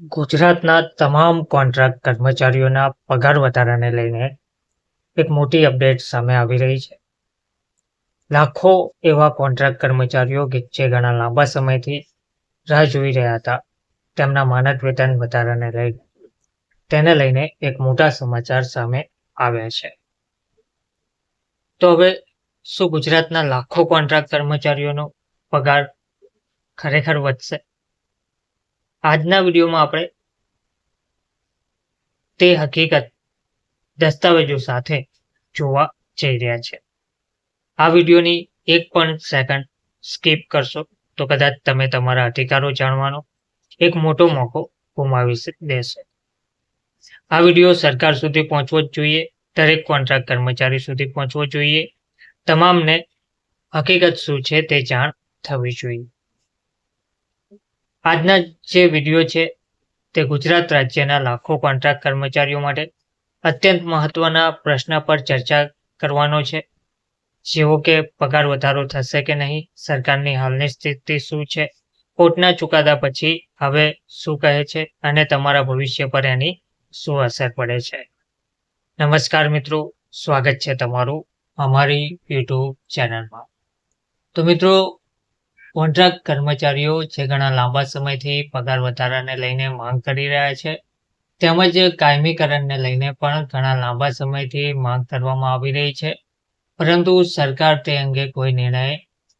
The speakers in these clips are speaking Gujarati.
ગુજરાતના તમામ કોન્ટ્રાક્ટ કર્મચારીઓના પગાર વધારાને લઈને એક મોટી અપડેટ સામે આવી રહી છે. લાખો એવા કોન્ટ્રાક્ટ કર્મચારીઓ કે જે ઘણા લાંબા સમયથી રાહ જોઈ રહ્યા હતા, તેમના માનદ વેતન વધારાને લઈને તેને લઈને એક મોટા સમાચાર સામે આવ્યા છે. તો હવે, શું ગુજરાતના લાખો કોન્ટ્રાક્ટ કર્મચારીઓનો પગાર ખરેખર વધશે? આજના વિડીયોમાં આપણે તે હકીકત દસ્તાવેજો સાથે જોવા જઈ રહ્યા છે. આ વિડીયોની એક પણ સેકન્ડ સ્કીપ કરશો તો કદાચ તમે તમારા અધિકારો જાણવાનો એક મોટો મોકો ગુમાવી દેશે. આ વીડિયો સરકાર સુધી પહોંચવો જ જોઈએ, દરેક કોન્ટ્રાક્ટ કર્મચારી સુધી પહોંચવો જોઈએ. તમામને હકીકત શું છે તે જાણ થવી જોઈએ. આજના જે વીડિયો છે, તે ગુજરાત રાજ્યના લાખો કોન્ટ્રાક્ટ કર્મચારીઓ માટે અત્યંત મહત્વના પ્રશ્ન પર ચર્ચા કરવાનો છે. જેવો કે પગાર વધારો થશે કે નહીં, સરકારની હાલની સ્થિતિ શું છે કોર્ટના ચુકાદા પછી હવે શું કહે છે અને તમારા ભવિષ્ય પર એની શું અસર પડે છે. નમસ્કાર મિત્રો, સ્વાગત છે તમારું અમારી યુટ્યુબ ચેનલમાં તો મિત્રો કોન્ટ્રાક્ટ કર્મચારીઓ જે ઘણા લાંબા સમયથી પગાર વધારાને લઈને માંગ કરી રહ્યા છે, તેમજ કાયમીકરણને લઈને પણ ઘણા લાંબા સમયથી માંગ કરવામાં આવી રહી છે, પરંતુ સરકાર તે અંગે કોઈ નિર્ણય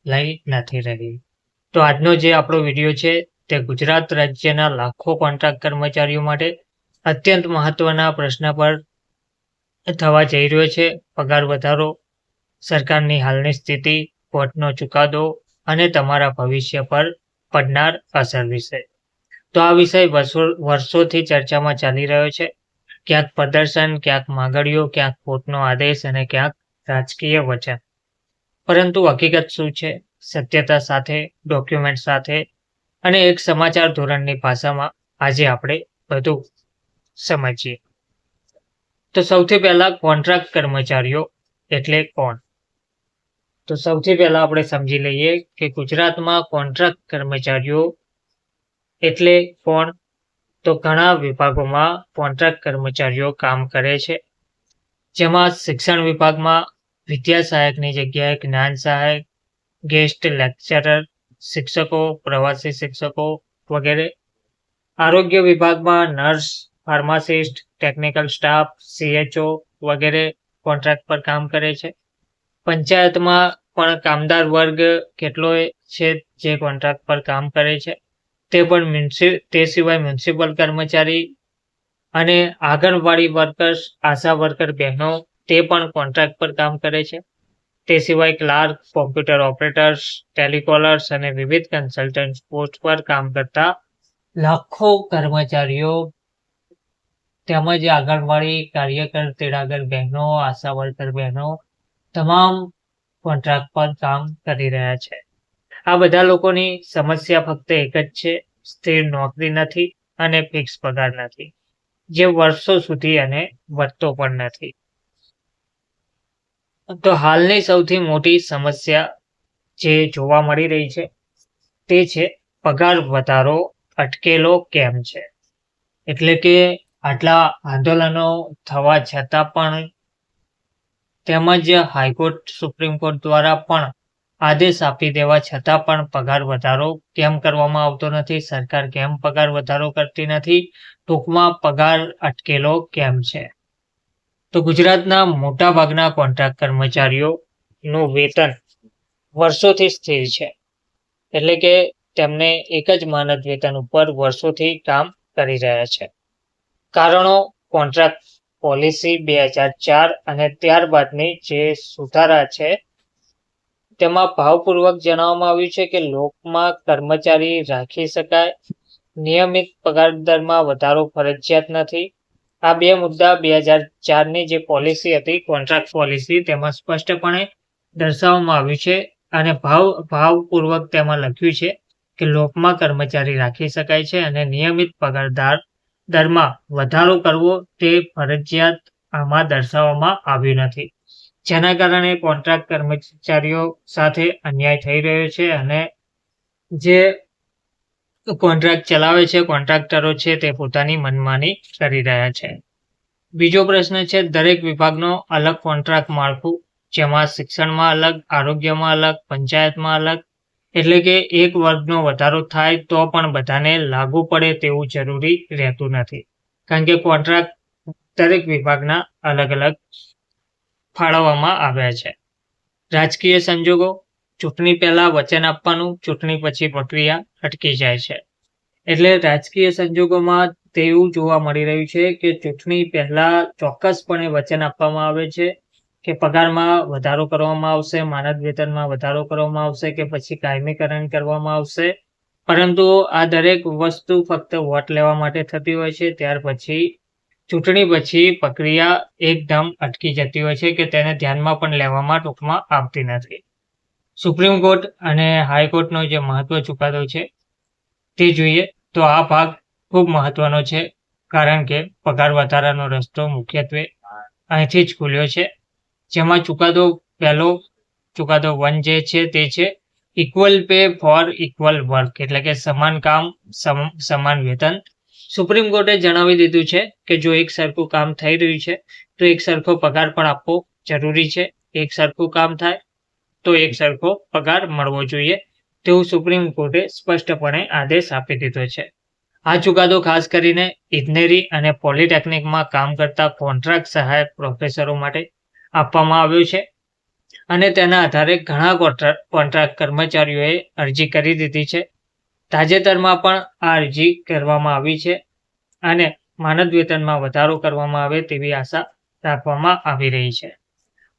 લઈ નથી રહી. તો આજનો જે આપણો વીડિયો છે, તે ગુજરાત રાજ્યના લાખો કોન્ટ્રાક્ટ કર્મચારીઓ માટે અત્યંત મહત્વના પ્રશ્ન પર થવા જઈ રહ્યો છે. પગાર વધારો, સરકારની હાલની સ્થિતિ કોર્ટનો ચુકાદો અને તમારા ભવિષ્ય પર પડનાર અસર વિશે. તો આ વિષય વર્ષો, વર્ષોથી ચર્ચામાં ચાલી રહ્યો છે. ક્યાંક પ્રદર્શન, ક્યાંક માગણીઓ, ક્યાંક કોર્ટનો આદેશ અને ક્યાંક રાજકીય વચન. પરંતુ હકીકત શું છે? સત્યતા સાથે ડોક્યુમેન્ટ સાથે અને એક સમાચાર ધોરણની ભાષામાં આજે આપણે બધું સમજીએ. તો સૌથી પહેલા કોન્ટ્રાક્ટ કર્મચારીઓ એટલે કોણ? તો સૌથી પહેલા આપણે સમજી લઈએ કે ગુજરાતમાં કોન્ટ્રાક્ટ કર્મચારીઓ એટલે કોણ? તો ઘણા વિભાગોમાં કોન્ટ્રાક્ટ કર્મચારીઓ કામ કરે છે. જેમાં શિક્ષણ વિભાગમાં વિદ્યા સહાયકની જગ્યાએ જ્ઞાન સહાયક, ગેસ્ટ લેક્ચરર, શિક્ષકો, પ્રવાસી શિક્ષકો વગેરે. આરોગ્ય વિભાગમાં nurse, pharmacist, technical staff CHO વગેરે કોન્ટ્રાક્ટ પર કામ કરે છે. પંચાયતમાં પણ કામદાર વર્ગ કેટલો છે જે કોન્ટ્રાક્ટ પર કામ કરે છે, તે પણ મ્યુનિસિ, તે સિવાય મ્યુનિસિપલ કર્મચારી અને આંગણવાડી વર્કર્સ, આશા વર્કર બહેનો, તે પણ કોન્ટ્રાક્ટ પર કામ કરે છે. તે સિવાય ક્લાર્ક, કોમ્પ્યુટર ઓપરેટર્સ, ટેલિકોલર્સ અને વિવિધ કન્સલ્ટન્ટ પોસ્ટ પર કામ કરતા લાખો કર્મચારીઓ તેમજ આંગણવાડી કાર્યકર, તેડાગર બહેનો, આશા વર્કર બહેનો તમામ કોન્ટ્રાક્ટ પર કામ કરી રહ્યા છે. આ બધા લોકોની સમસ્યા ફક્ત એક જ છે, સ્થિર નોકરી નથી અને ફિક્સ પગાર નથી, જે વર્ષો સુધી અને વધતો પણ નથી. તો હાલની સૌથી મોટી સમસ્યા જે જોવા મળી રહી છે, તે છે પગાર વધારો અટકેલો કેમ છે? એટલે કે આટલા આંદોલનો થવા છતાં પણ તેમજ હાઈકોર્ટ સુપ્રીમ કોર્ટ દ્વારા પણ આદેશ આપી દેવા છતાં પણ પગાર વધારો કેમ કરવામાં આવતો નથી? સરકાર કેમ પગાર વધારો કરતી નથી? ટૂંકમાં પગાર અટકેલો કેમ છે? તો ગુજરાતના મોટાભાગના કોન્ટ્રાક્ટ કર્મચારીઓનું વેતન વર્ષોથી સ્થિર છે. એટલે કે તેમને એક જ માનદ વેતન ઉપર વર્ષોથી કામ કરી રહ્યા છે. કારણો કોન્ટ્રાક્ટ પોલિસી બે હજાર ચાર અને ત્યારબાદની જે સુધારા છે, તેમાં ભાવપૂર્વક જણાવવામાં આવ્યું છે કે લોકમાં કર્મચારી રાખી શકાય. નિયમિત પગાર દરમાં વધારો ફરજિયાત નથી. આ બે મુદ્દા બે હજાર ચારની જે પોલિસી હતી, કોન્ટ્રાક્ટ પોલિસી, તેમાં સ્પષ્ટપણે દર્શાવવામાં આવ્યું છે અને ભાવ, ભાવપૂર્વક તેમાં લખ્યું છે કે લોકમાં કર્મચારી રાખી શકાય છે અને નિયમિત પગારદાર દરમાં વધારો કરવો તે ફરજિયાત આમાં દર્શાવવામાં આવ્યું નથી. જેના કારણે કોન્ટ્રાક્ટ કર્મચારીઓ સાથે અન્યાય થઈ રહ્યો છે અને જે કોન્ટ્રાક્ટ ચલાવે છે, કોન્ટ્રાક્ટરો છે તે પોતાની મનમાની કરી રહ્યા છે. બીજો પ્રશ્ન છે, દરેક વિભાગનો અલગ કોન્ટ્રાક્ટ માળખું, જેમાં શિક્ષણમાં અલગ, આરોગ્યમાં અલગ, પંચાયતમાં અલગ એટલે કે એક વર્ગનો વધારો થાય તો પણ બધાને લાગુ પડે તેવું જરૂરી રહેતું નથી. કારણ કે કોન્ટ્રાક્ટ દરેક વિભાગના અલગ અલગ ફાળવવામાં આવ્યા છે. રાજકીય સંજોગો, ચૂંટણી પહેલા વચન આપવાનું, ચૂંટણી પછી પ્રક્રિયા અટકી જાય છે. એટલે રાજકીય સંજોગોમાં તેવું જોવા મળી રહ્યું છે કે ચૂંટણી પહેલા ચોક્કસપણે વચન આપવામાં આવે છે. કે પગારમાં વધારો કરવામાં આવશે, માનદ વેતનમાં વધારો કરવામાં આવશે કે પછી કાયમીકરણ કરવામાં આવશે. પરંતુ આ દરેક વસ્તુ ફક્ત વોટ લેવા માટે થતી હોય છે. ત્યાર પછી ચૂંટણી પછી પ્રક્રિયા એકદમ અટકી જતી હોય છે કે તેને ધ્યાનમાં પણ લેવામાં ટૂંકમાં આવતી નથી. સુપ્રીમ કોર્ટ અને હાઈકોર્ટનો જે મહત્વ ચુકાદો છે તે જોઈએ તો આ ભાગ ખૂબ મહત્વનો છે. કારણ કે પગાર વધારાનો રસ્તો મુખ્યત્વે અહીંથી જ ખુલ્યો છે. જેમાં ચુકાદો પહેલો ચુકાદો વન જે છે તે છે equal pay for equal work એટલે કે સમાન કામ સમાન વેતન. સુપ્રીમ કોર્ટે જણાવી દીધું છે કે જો એક સરખું કામ થઈ રહ્યું છે, તો એક સરખો પગાર પણ આપવો જરૂરી છે. એક સરખું કામ થાય, તો એક સરખો પગાર મળવો જોઈએ. તેવું સુપ્રીમ કોર્ટે સ્પષ્ટપણે આદેશ આપી દીધો છે. આ ચુકાદો ખાસ કરીને ઇજનેરી અને પોલિટેકનિકમાં કામ કરતા કોન્ટ્રાક્ટ સહાયક પ્રોફેસરો માટે આપવામાં આવ્યું છે. અને તેના આધારે ઘણા કોન્ટ્રાક્ટ કર્મચારીઓએ અરજી કરી દીધી છે. તાજેતરમાં પણ આ અરજી કરવામાં આવી છે અને માનદ વેતનમાં વધારો કરવામાં આવે તેવી આશા રાખવામાં આવી રહી છે.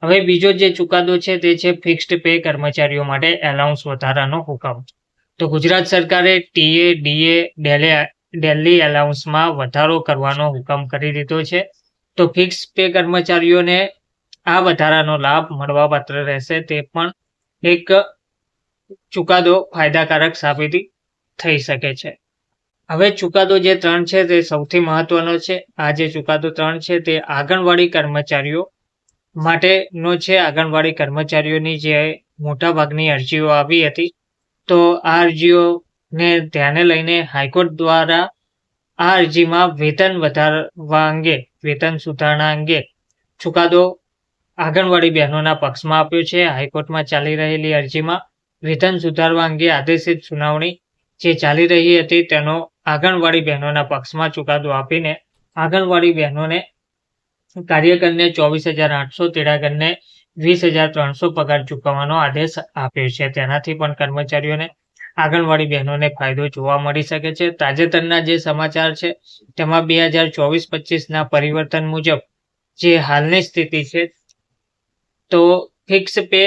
હવે બીજો જે ચુકાદો છે તે છે ફિક્સ્ડ પે કર્મચારીઓ માટે એલાઉન્સ વધારાનો હુકમ. તો ગુજરાત સરકારે ટીએ, ડીએ, ડેલી એલાઉન્સમાં વધારો કરવાનો હુકમ કરી દીધો છે. તો ફિક્સ પે કર્મચારીઓને આ વધારાનો લાભ મળવાપાત્ર રહેશે. તે પણ એક ચુકાદો ફાયદાકારક સાબિત થઈ શકે છે. હવે ચુકાદો જે ત્રણ છે તે સૌથી મહત્વનો છે. આ જે ચુકાદો ત્રણ છે તે આંગણવાડી કર્મચારીઓ માટેનો છે. આંગણવાડી કર્મચારીઓની જે મોટાભાગની અરજીઓ આવી હતી. તો આ અરજીઓને ધ્યાને લઈને હાઈકોર્ટ દ્વારા આ અરજીમાં વેતન વધારવા અંગે, વેતન સુધારણા અંગે ચુકાદો આંગણવાડી બહેનોના પક્ષમાં આપ્યો છે. હાઈકોર્ટમાં ચાલી રહેલી અરજીમાં વેતન સુધારવા અંગે આદેશિત સુનાવણી જે ચાલી રહી હતી તેનો આંગણવાડી બહેનોના પક્ષમાં ચુકાદો આપીને આંગણવાડી બહેનોને કાર્યકરને ચોવીસ હજાર આઠસો, તેડાગરને વીસ હજાર ત્રણસો પગાર ચૂકવવાનો આદેશ આપ્યો છે. તેનાથી પણ કર્મચારીઓને આંગણવાડી બહેનોને ફાયદો જોવા મળી શકે છે. તાજેતરના જે સમાચાર છે તેમાં બે હજાર ચોવીસ પચીસના પરિવર્તન મુજબ જે હાલની સ્થિતિ છે તો ફિક્સ પે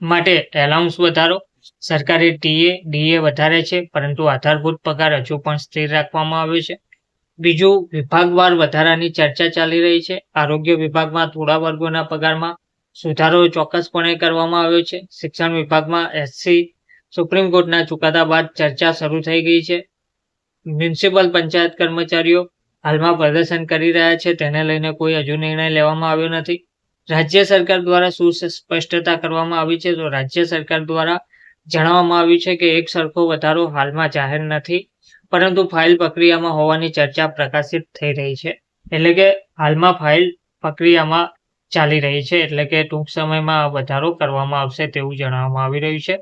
માટે એલાઉન્સ વધારો. સરકારી ટીએ ડીએ વધારે છે, પરંતુ આધારભૂત પગાર હજુ પણ સ્થિર રાખવામાં આવ્યો છે. બીજું વિભાગવાર વધારાની ચર્ચા ચાલી રહી છે. આરોગ્ય વિભાગમાં થોડા વર્ગોના પગારમાં સુધારો ચોક્કસપણે કરવામાં આવ્યો છે. શિક્ષણ વિભાગમાં એસસી સુપ્રીમ કોર્ટના ચુકાદા બાદ ચર્ચા શરૂ થઈ ગઈ છે. મ્યુનિસિપલ પંચાયત કર્મચારીઓ હાલમાં પ્રદર્શન કરી રહ્યા છે. તેને લઈને કોઈ હજુ નિર્ણય લેવામાં આવ્યો નથી. રાજ્ય સરકાર દ્વારા શું સ્પષ્ટતા કરવામાં આવી છે? તો રાજ્ય સરકાર દ્વારા જણાવવામાં આવ્યું છે કે એક સરખો વધારો હાલમાં જાહેર નથી, પરંતુ ફાઇલ પ્રક્રિયામાં હોવાની ચર્ચા પ્રકાશિત થઈ રહી છે. એટલે કે હાલમાં ફાઇલ પ્રક્રિયામાં ચાલી રહી છે, એટલે કે ટૂંક સમયમાં વધારો કરવામાં આવશે તેવું જણાવવામાં આવી રહ્યું છે.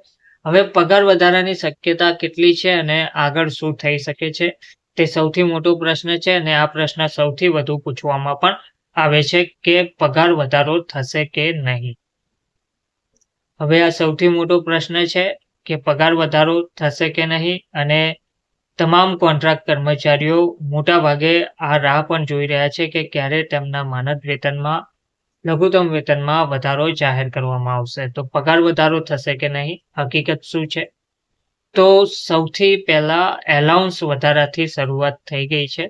હવે પગાર વધારાની શક્યતા કેટલી છે અને આગળ શું થઈ શકે છે? તે સૌથી મોટો પ્રશ્ન છે અને આ પ્રશ્ન સૌથી વધુ પૂછવામાં પણ આવે છે કે પગાર વધારો થશે કે નહીં? હવે આ સૌથી મોટો પ્રશ્ન છે કે પગાર વધારો થશે કે નહીં અને તમામ કોન્ટ્રાક્ટ કર્મચારીઓ મોટા ભાગે આ રાહ પણ જોઈ રહ્યા છે કે ક્યારે તેમના માનદ વેતનમાં, લઘુત્તમ વેતનમાં વધારો જાહેર કરવામાં આવશે. તો પગાર વધારો થશે કે નહીં? હકીકત શું છે? તો સૌથી પહેલાં એલાઉન્સ વધારાથી શરૂઆત થઈ ગઈ છે.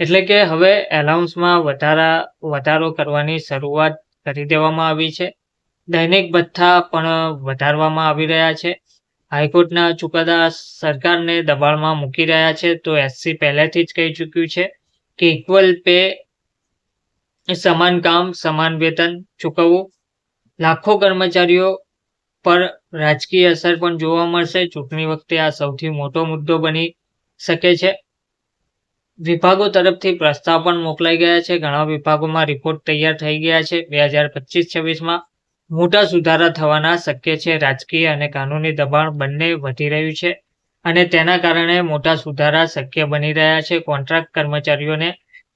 એટલે કે હવે એલાઉન્સમાં વધારા, વધારો કરવાની શરૂઆત કરી દેવામાં આવી છે. દૈનિક ભથ્થા પણ વધારવામાં આવી રહ્યા છે. હાઈકોર્ટના ચુકાદા સરકારને દબાણમાં મૂકી રહ્યા છે તો એસસી પહેલેથી જ કહી ચૂક્યું છે કે ઇક્વલ પે સમાન કામ, સમાન વેતન ચૂકવવું. લાખો કર્મચારીઓ પર રાજકીય અસર પણ જોવા મળશે. ચૂંટણી વખતે આ સૌથી મોટો મુદ્દો બની શકે છે. વિભાગો તરફથી પ્રસ્તાવ પણ મોકલાઈ ગયા છે. ઘણા વિભાગોમાં રિપોર્ટ તૈયાર થઈ ગયા છે. બે હજાર પચીસ છવ્વીસમાં મોટા સુધારા થવાના શક્ય છે. રાજકીય અને કાનૂની દબાણ બંને વધી રહ્યું છે અને તેના કારણે મોટા સુધારા શક્ય બની રહ્યા છે. કોન્ટ્રાક્ટ કર્મચારીઓને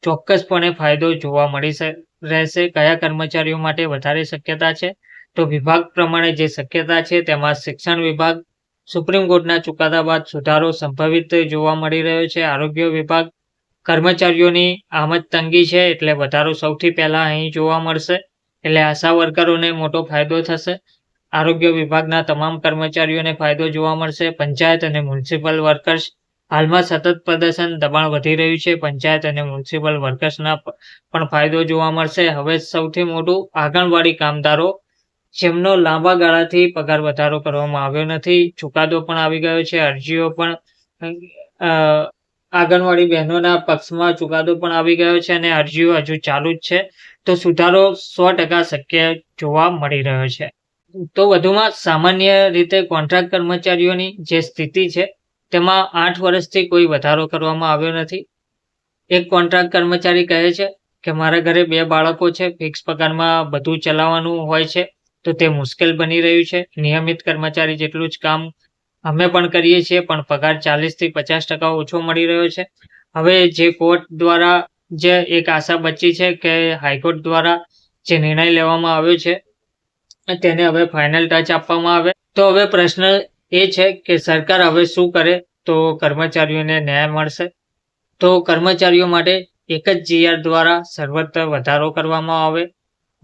ચોક્કસપણે ફાયદો જોવા મળી રહેશે. કયા કર્મચારીઓ માટે વધારે શક્યતા છે? તો વિભાગ પ્રમાણે જે શક્યતા છે તેમાં શિક્ષણ વિભાગ, સુપ્રીમ કોર્ટના ચુકાદા બાદ સુધારો સંભવિત જોવા મળી રહ્યો છે. આરોગ્ય વિભાગ કર્મચારીઓની આમદ તંગી છે એટલે વધારો સૌથી પહેલા અહીં જોવા મળશે. એટલે આશા વર્કરોને મોટો ફાયદો થશે. આરોગ્ય વિભાગના તમામ કર્મચારીઓને ફાયદો જોવા મળશે. પંચાયત અને મ્યુનિસિપલ વર્કર્સ હાલમાં સતત પ્રદર્શન દબાણ વધી રહ્યું છે. પંચાયત અને મ્યુનિસિપલ વર્કર્સના પણ ફાયદો જોવા મળશે. હવે સૌથી મોટું આંગણવાડી કામદારો, જેમનો લાંબા ગાળાથી પગાર વધારો કરવામાં આવ્યો નથી. ચુકાદો પણ આવી ગયો છે. અરજીઓ પણ આંગણવાડી બહેનોના પક્ષમાં ચુકાદો પણ આવી ગયો છે અને અરજીઓ હજુ ચાલુ જ છે. તો સુધારો સો ટકા શક્ય જોવા મળી રહ્યો છે. તો વધુમાં સામાન્ય રીતે કોન્ટ્રાક્ટ કર્મચારીઓની જે સ્થિતિ છે, તેમાં આઠ વર્ષથી કોઈ વધારો કરવામાં આવ્યો નથી. એક કોન્ટ્રાક્ટ કર્મચારી કહે છે કે, મારા ઘરે બે બાળકો છે, ફિક્સ પગારમાં બધું ચલાવવાનું હોય છે, તો તે મુશ્કેલ બની રહ્યું છે. નિયમિત કર્મચારી જેટલું જ કામ અમે પણ કરીએ છીએ, પણ પગાર ચાલીસથી પચાસ ટકા ઓછો મળી રહ્યો છે. હવે જે કોર્ટ દ્વારા જે એક આશા બચી છે કે હાઈકોર્ટ દ્વારા જે નિર્ણય લેવામાં આવ્યો છે, તેને હવે ફાઇનલ ટચ આપવામાં આવે. તો હવે પ્રશ્ન એ છે કે સરકાર હવે શું કરે? તો કર્મચારીઓને ન્યાય મળશે. તો કર્મચારીઓ માટે એક જ જીઆર દ્વારા સર્વત્ર વધારો કરવામાં આવે.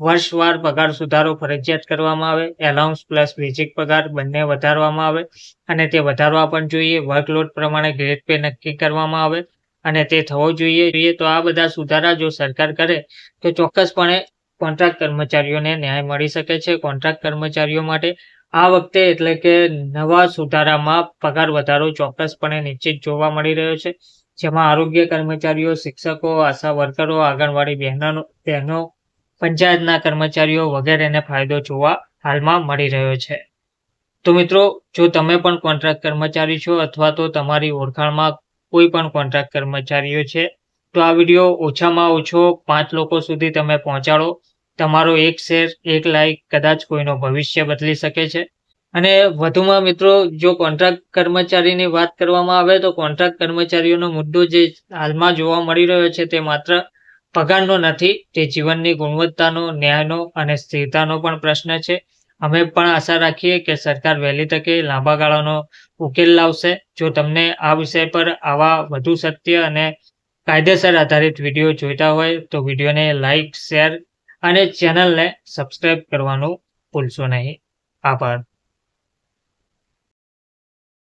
વર્ષવાર પગાર સુધારો ફરજિયાત કરવામાં આવે એલાઉન્સ પ્લસ બેઝિક પગાર બંને વધારવામાં આવે અને તે વધારવા પણ જોઈએ. વર્કલોડ પ્રમાણે ગ્રેડ પે નક્કી કરવામાં આવે અને તે થવો જોઈએ. જોઈએ તો આ બધા સુધારા જો સરકાર કરે તો ચોક્કસપણે કોન્ટ્રાક્ટ કર્મચારીઓને ન્યાય મળી શકે છે. કોન્ટ્રાક્ટ કર્મચારીઓ માટે આ વખતે એટલે કે નવા સુધારામાં પગાર વધારો ચોક્કસપણે નિશ્ચિત જોવા મળી રહ્યો છે. જેમાં આરોગ્ય કર્મચારીઓ, શિક્ષકો, આશા વર્કરો, આંગણવાડી બહેનો બહેનો પંચાયતના કર્મચારીઓ વગેરેને ફાયદો જોવા હાલમાં મળી રહ્યો છે. તો મિત્રો, જો તમે પણ કોન્ટ્રાક્ટ કર્મચારી છો અથવા તો તમારી ઓળખાણમાં કોઈ પણ કોન્ટ્રાક્ટ કર્મચારીઓ છે, તો આ વીડિયો ઓછામાં ઓછો પાંચ લોકો સુધી તમે પહોંચાડો. તમારો એક શેર, એક લાઈક કદાચ કોઈનો ભવિષ્ય બદલી શકે છે. અને વધુમાં મિત્રો, જો કોન્ટ્રાક્ટ કર્મચારીની વાત કરવામાં આવે તો કોન્ટ્રાક્ટ કર્મચારીઓનો મુદ્દો જે હાલમાં જોવા મળી રહ્યો છે તે માત્ર પગારનો નથી, તે જીવનની ગુણવત્તાનો, ન્યાયનો અને સ્થિરતાનો પણ પ્રશ્ન છે. અમે પણ આશા રાખીએ કે સરકાર વહેલી તકે લાંબા ગાળાનો ઉકેલ લાવશે. જો તમને આ વિષય પર આવા વધુ સત્ય અને કાયદેસર આધારિત વીડિયો જોઈતા હોય, તો વિડીયોને લાઇક શેર અને ચેનલને સબસ્ક્રાઈબ કરવાનું ભૂલશો નહીં. આભાર.